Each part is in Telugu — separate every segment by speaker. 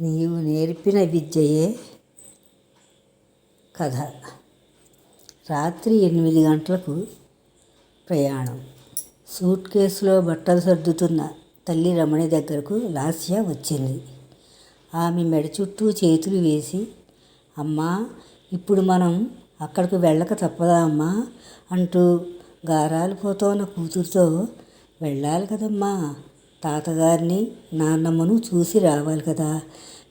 Speaker 1: నీవు నేర్పిన విద్యయే కథ. రాత్రి ఎనిమిది గంటలకు ప్రయాణం. సూట్ కేసులో బట్టలు సర్దుతున్న తల్లి రమణి దగ్గరకు లాస్య వచ్చింది. ఆమె మెడ చుట్టూ చేతులు వేసి అమ్మా ఇప్పుడు మనం అక్కడికి వెళ్ళక తప్పదా అమ్మా? అంటూ గారాలు పోతోన్న కూతురుతో వెళ్ళాలి కదమ్మా తాతగారిని నాన్నమ్మను చూసి రావాలి కదా.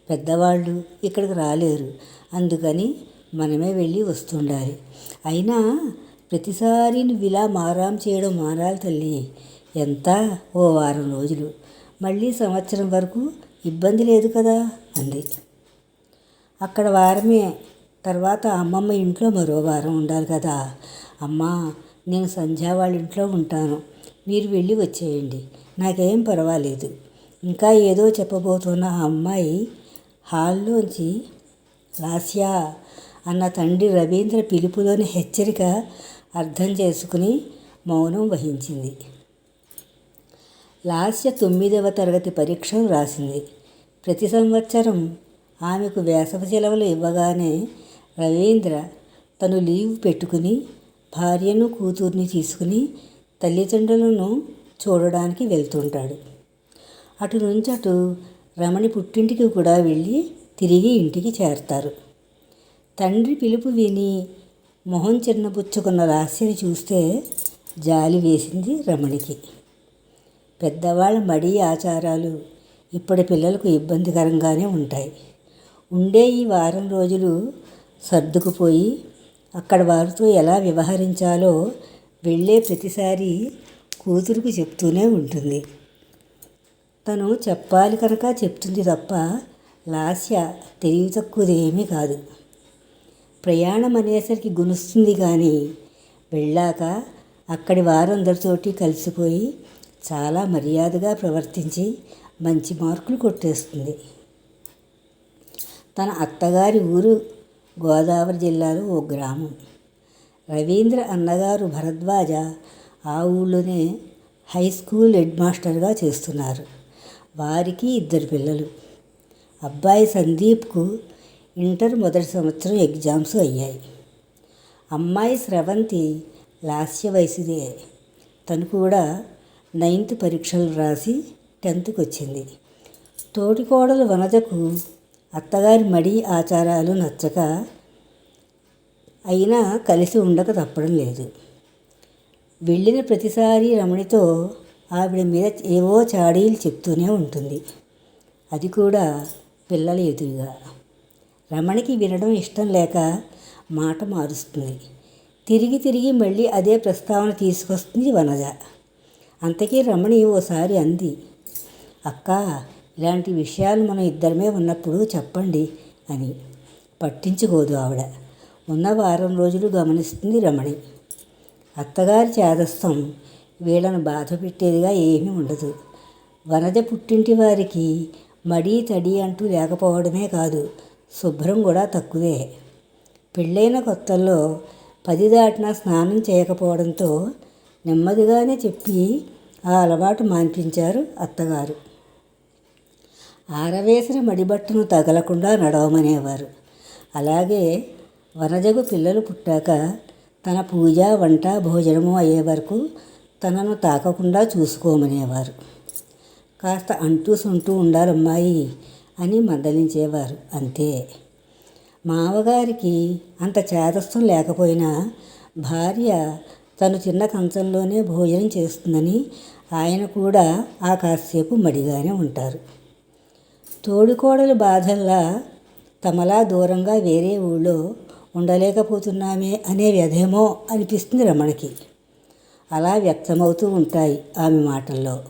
Speaker 1: పెద్దవాళ్ళు ఇక్కడికి రాలేరు. అందుకని మనమే వెళ్ళి వస్తుండాలి. అయినా ప్రతిసారి నువ్వు ఇలా మారాం చేయడం మారాలి తల్లి. ఎంత? ఓ వారం రోజులు. మళ్ళీ సంవత్సరం వరకు ఇబ్బంది లేదు కదా అంది. అక్కడ వారమే. తర్వాత అమ్మమ్మ ఇంట్లో మరో వారం ఉండాలి కదా. అమ్మా నేను సంధ్యా వాళ్ళ ఇంట్లో ఉంటాను. మీరు వెళ్ళి వచ్చేయండి. నాకేం పర్వాలేదు. ఇంకా ఏదో చెప్పబోతున్న ఆ అమ్మాయి హాల్లోంచి లాస్యా అన్న తండ్రి రవీంద్ర పిలుపులోని హెచ్చరిక అర్థం చేసుకుని మౌనం వహించింది. లాస్య తొమ్మిదవ తరగతి పరీక్షలు రాసింది. ప్రతి సంవత్సరం ఆమెకు వేసవి సెలవులు ఇవ్వగానే రవీంద్ర తను లీవ్ పెట్టుకుని భార్యను కూతుర్ని తీసుకుని తల్లిదండ్రులను చూడడానికి వెళ్తుంటాడు. అటు నుంచి అటు రమణి పుట్టింటికి కూడా వెళ్ళి తిరిగి ఇంటికి చేరతారు. తండ్రి పిలుపు విని మొహం చిన్నపుచ్చుకున్న రాశిని చూస్తే జాలి వేసింది రమణికి. పెద్దవాళ్ళ మడి ఆచారాలు ఇప్పటి పిల్లలకు ఇబ్బందికరంగానే ఉంటాయి. ఉండే ఈ వారం రోజులు సర్దుకుపోయి అక్కడ వారితో ఎలా వ్యవహరించాలో వెళ్ళే ప్రతిసారి కూతురుకు చెప్తూనే ఉంటుంది. తను చెప్పాలి కనుక చెప్తుంది తప్ప లాస్య తెలివి తక్కువదేమీ కాదు. ప్రయాణం అనేసరికి గునుస్తుంది కానీ వెళ్ళాక అక్కడి వారందరితోటి కలిసిపోయి చాలా మర్యాదగా ప్రవర్తించి మంచి మార్కులు కొట్టేస్తుంది. తన అత్తగారి ఊరు గోదావరి జిల్లాలో ఓ గ్రామం. రవీంద్ర అన్నగారు భరద్వాజ ఆ ఊళ్ళోనే హై స్కూల్ హెడ్ మాస్టర్గా చేస్తున్నారు. వారికి ఇద్దరు పిల్లలు. అబ్బాయి సందీప్కు ఇంటర్ మొదటి సంవత్సరం ఎగ్జామ్స్ అయ్యాయి. అమ్మాయి స్రవంతి లాస్య వయసుదే. తను కూడా నైన్త్ పరీక్షలు రాసి టెన్త్కి వచ్చింది తోటికోడలు వనజకు అత్తగారి మడి ఆచారాలు నచ్చక అయినా కలిసి ఉండక తప్పడం లేదు. వెళ్ళిన ప్రతిసారి రమణితో ఆవిడ మీద ఏవో చాడీలు చెప్తూనే ఉంటుంది. అది కూడా పిల్లల ఎదురుగా. రమణికి వినడం ఇష్టం లేక మాట మారుస్తుంది. తిరిగి తిరిగి మళ్ళీ అదే ప్రస్తావన తీసుకొస్తుంది వనజ. అంతకీ రమణి ఓసారి అంది అక్క ఇలాంటి విషయాలు మనం ఇద్దరమే ఉన్నప్పుడు చెప్పండి అని. పట్టించుకోదు ఆవిడ. ఉన్న వారం రోజులు గమనిస్తుంది రమణి. అత్తగారి చేదస్థం వీళ్ళను బాధ పెట్టేదిగా ఏమీ ఉండదు. వనజ పుట్టింటి వారికి మడి తడి అంటూ లేకపోవడమే కాదు శుభ్రం కూడా తక్కువే. పెళ్ళైన కొత్తల్లో పది దాటినా స్నానం చేయకపోవడంతో నెమ్మదిగానే చెప్పి ఆ అలవాటు మాన్పించారు అత్తగారు. ఆరవేసిన మడిబట్టను తగలకుండా నడవమనేవారు. అలాగే వనజగు పిల్లలు పుట్టాక తన పూజ వంట భోజనము అయ్యే వరకు తనను తాకకుండా చూసుకోమనేవారు. కాస్త అంటూ సుంటూ ఉండాలమ్మాయి అని మందలించేవారు అంతే. మావగారికి అంత చేతస్థం లేకపోయినా భార్య తను చిన్న కంచంలోనే భోజనం చేస్తుందని ఆయన కూడా ఆ కాసేపు మడిగానే ఉంటారు. తోడికోడలు బాధల్లా తమలా దూరంగా వేరే ఊళ్ళో ఉండలేకపోతున్నామే అనే వ్యధేమో అనిపిస్తుంది రమణకి. అలా వ్యక్తమవుతూ ఉంటాయి ఆమె మాటల్లో.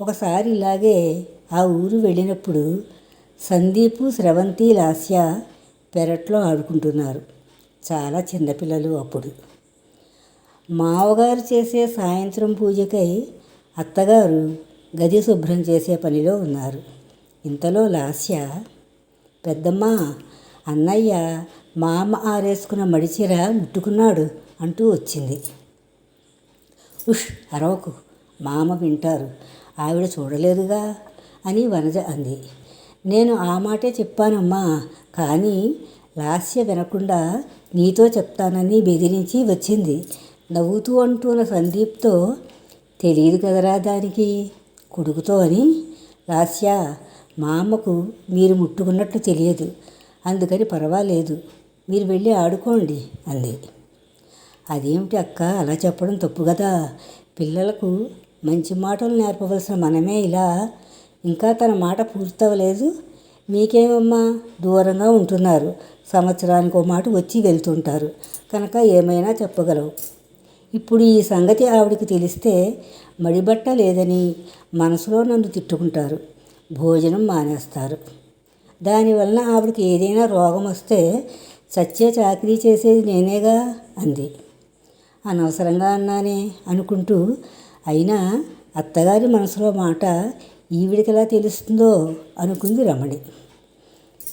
Speaker 1: ఒకసారి ఇలాగే ఆ ఊరు వెళ్ళినప్పుడు సందీపు స్రవంతి లాస్య పెరట్లో ఆడుకుంటున్నారు. చాలా చిన్నపిల్లలు అప్పుడు. మావగారు చేసే సాయంత్రం పూజకై అత్తగారు గది శుభ్రం చేసే పనిలో ఉన్నారు. ఇంతలో లాస్య పెద్దమ్మ అన్నయ్య మా అమ్మ ఆరేసుకున్న మడిచీర ముట్టుకున్నాడు అంటూ వచ్చింది. ఉష్ అరవకు. మామ వింటారు. ఆవిడ చూడలేదుగా అని వనజ అంది. నేను ఆ మాటే చెప్పానమ్మా కానీ లాస్య వినకుండా నీతో చెప్తానని బెదిరించి వచ్చింది. నవ్వుతూ అంటున్న సందీప్తో తెలియదు కదరా దానికి? కొడుకుతో అని? లాస్య మా అమ్మకు మీరు ముట్టుకున్నట్లు తెలియదు. అందుకని పర్వాలేదు. మీరు వెళ్ళి ఆడుకోండి అంది. అదేమిటి అక్క? అలా చెప్పడం తప్పు కదా. పిల్లలకు మంచి మాటలు నేర్పవలసిన మనమే ఇలా. ఇంకా తన మాట పూర్తవలేదు. మీకేమమ్మా? దూరంగా ఉంటున్నారు. సంవత్సరానికి ఒక మాట వచ్చి వెళ్తుంటారు. కనుక ఏమైనా చెప్పగలవు. ఇప్పుడు ఈ సంగతి ఆవిడకి తెలిస్తే మడిబట్ట లేదని మనసులో నన్ను తిట్టుకుంటారు. భోజనం మానేస్తారు. దానివలన ఆవిడకి ఏదైనా రోగం వస్తే సత్య చాకరీ చేసేది నేనేగా అంది. అనవసరంగా అన్నానే అనుకుంటూ అయినా అత్తగారి మనసులో మాట ఈవిడికి ఎలా తెలుస్తుందో అనుకుంది రమణి.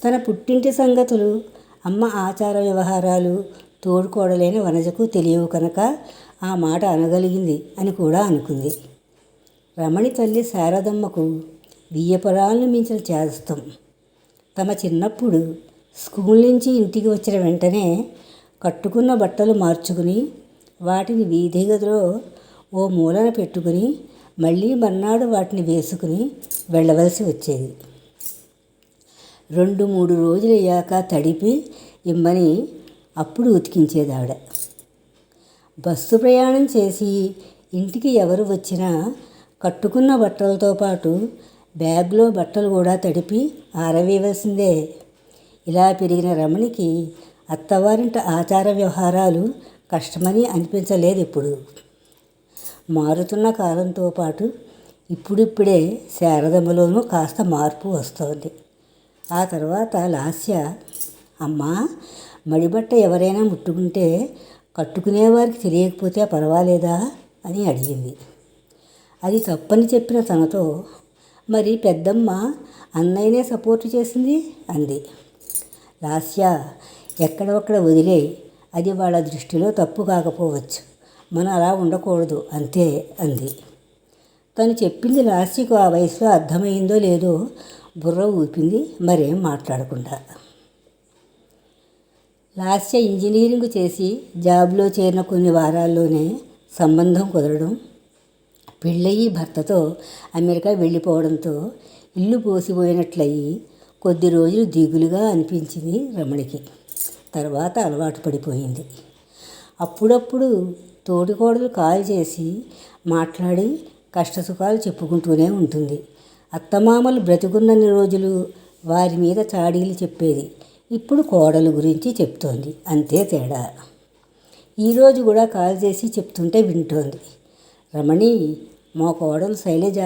Speaker 1: తన పుట్టింటి సంగతులు అమ్మ ఆచార వ్యవహారాలు తోడుకోడలేని వనజకు తెలియవు కనుక ఆ మాట అనగలిగింది అని కూడా అనుకుంది. రమణి తల్లి శారదమ్మకు బియ్యపరాలను మించిన చేస్తాం తమ చిన్నప్పుడు స్కూల్ నుంచి ఇంటికి వచ్చిన వెంటనే కట్టుకున్న బట్టలు మార్చుకుని వాటిని వీధి గదిలో ఓ మూలన పెట్టుకుని మళ్ళీ మర్నాడు వాటిని వేసుకుని వెళ్ళవలసి వచ్చేది. రెండు మూడు రోజులు అయ్యాక తడిపి ఇమ్మని అప్పుడు ఉతికించేది ఆవిడ. బస్సు ప్రయాణం చేసి ఇంటికి ఎవరు వచ్చినా కట్టుకున్న బట్టలతో పాటు బ్యాగ్లో బట్టలు కూడా తడిపి ఆరవేయవలసిందే. ఇలా పెరిగిన రమణికి అత్తవారింట ఆచార వ్యవహారాలు కష్టమని అనిపించలేదు ఇప్పుడు మారుతున్న కాలంతో పాటు ఇప్పుడిప్పుడే శారదమ్మలోనూ కాస్త మార్పు వస్తోంది. ఆ తర్వాత లాస్య అమ్మా మడిబట్ట ఎవరైనా ముట్టుకుంటే కట్టుకునేవారికి తెలియకపోతే పర్వాలేదా? అని అడిగింది. అది తప్పని చెప్పిన తనతో మరి పెద్దమ్మ అన్నయ్యనే సపోర్ట్ చేసింది? అంది. లాస్య ఎక్కడొక్కడ వదిలే అది వాళ్ళ దృష్టిలో తప్పు కాకపోవచ్చు. మనం అలా ఉండకూడదు అంతే అంది. తను చెప్పింది లాస్యకు ఆ వయసులో అర్థమైందో లేదో బుర్ర ఊపింది మరేం మాట్లాడకుండా. లాస్య ఇంజనీరింగ్ చేసి జాబ్లో చేరిన కొన్ని వారాల్లోనే సంబంధం కుదరడం పెళ్ళయి భర్తతో అమెరికా వెళ్ళిపోవడంతో ఇల్లు పోసిపోయినట్లయి కొద్ది రోజులు దిగులుగా అనిపించింది రమణికి. తర్వాత అలవాటు పడిపోయింది. అప్పుడప్పుడు తోటికోడలు కాల్ చేసి మాట్లాడి కష్టసుఖాలు చెప్పుకుంటూనే ఉంటుంది. అత్తమామలు బ్రతికున్నన్ని రోజులు వారి మీద చాడీలు చెప్పేది ఇప్పుడు కోడలు గురించి చెప్తోంది. అంతే తేడా. ఈరోజు కూడా కాల్ చేసి చెప్తుంటే వింటోంది. రమణి మా కోడలు శైలజ.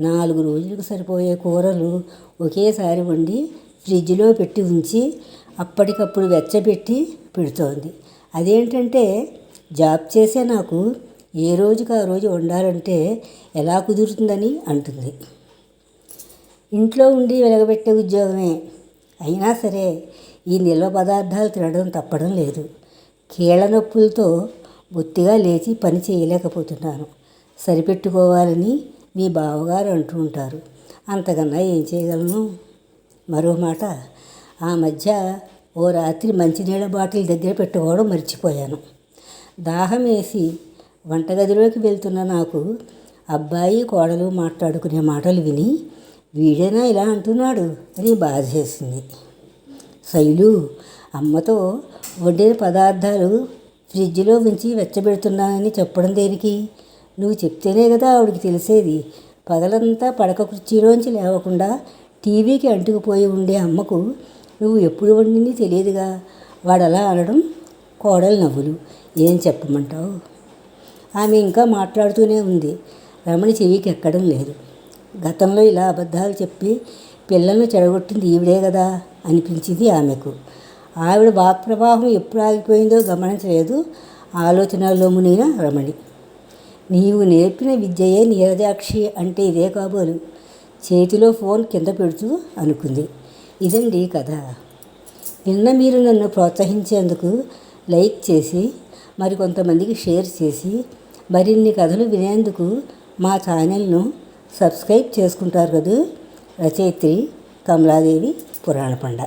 Speaker 1: నాలుగు రోజులకు సరిపోయే కూరలు ఒకేసారి వండి ఫ్రిడ్జ్లో పెట్టి ఉంచి అప్పటికప్పుడు వెచ్చబెట్టి పెడుతోంది. అదేంటంటే జాబ్ చేసే నాకు ఏ రోజుకి ఆ రోజు వండాలంటే ఎలా కుదురుతుందని అంటుంది. ఇంట్లో ఉండి వెలగబెట్టే ఉద్యోగమే. అయినా సరే ఈ నిల్వ పదార్థాలు తినడం తప్పడం లేదు. కీళ్ళ నొప్పులతో బొత్తిగా లేచి పని చేయలేకపోతున్నాను. సరిపెట్టుకోవాలని మీ బావగారు అంటూ ఉంటారు. అంతకన్నా ఏం చేయగలను? మరో మాట ఆ మధ్య ఓ రాత్రి మంచినీళ్ళ బాటిల్ దగ్గర పెట్టుకోవడం మర్చిపోయాను. దాహం వేసి వంటగదిలోకి వెళ్తున్న నాకు అబ్బాయి కోడలు మాట్లాడుకునే మాటలు విని వీడేనా ఇలా అంటున్నాడు? అని బాధ చేసింది శైలు అమ్మతో వండిన పదార్థాలు ఫ్రిడ్జ్లో ఉంచి వెచ్చబెడుతున్నానని చెప్పడం దేనికి? నువ్వు చెప్తేనే కదా ఆవిడికి తెలిసేది. పగలంతా పడక కుర్చీలోంచి లేవకుండా టీవీకి అంటుకుపోయి ఉండే అమ్మకు నువ్వు ఎప్పుడు వండింది తెలియదుగా. వాడు అలా అనడం కోడలు నవ్వులు. ఏం చెప్పమంటావు? ఆమె ఇంకా మాట్లాడుతూనే ఉంది. రమణి చెవికి ఎక్కడం లేదు. గతంలో ఇలా అబద్ధాలు చెప్పి పిల్లల్ని చెడగొట్టింది ఈవిడే కదా అనిపించింది ఆమెకు. ఆవిడ వాక్ ప్రవాహం ఎప్పుడు ఆగిపోయిందో గమనించలేదు. ఆలోచనలో మునిగిన రమణి. నీవు నేర్పిన విద్యయే నీరజాక్షి అంటే ఇదే కాబోలు. చేతిలో ఫోన్ కింద పెడుతూ అనుకుంది. ఇదండి కథ. నిన్న మీరు నన్ను ప్రోత్సహించేందుకు లైక్ చేసి మరికొంతమందికి షేర్ చేసి మరిన్ని కథలు వినేందుకు మా ఛానల్ను సబ్స్క్రైబ్ చేసుకుంటారు కదా? రచయిత్రి కమలాదేవి పురాణ పండ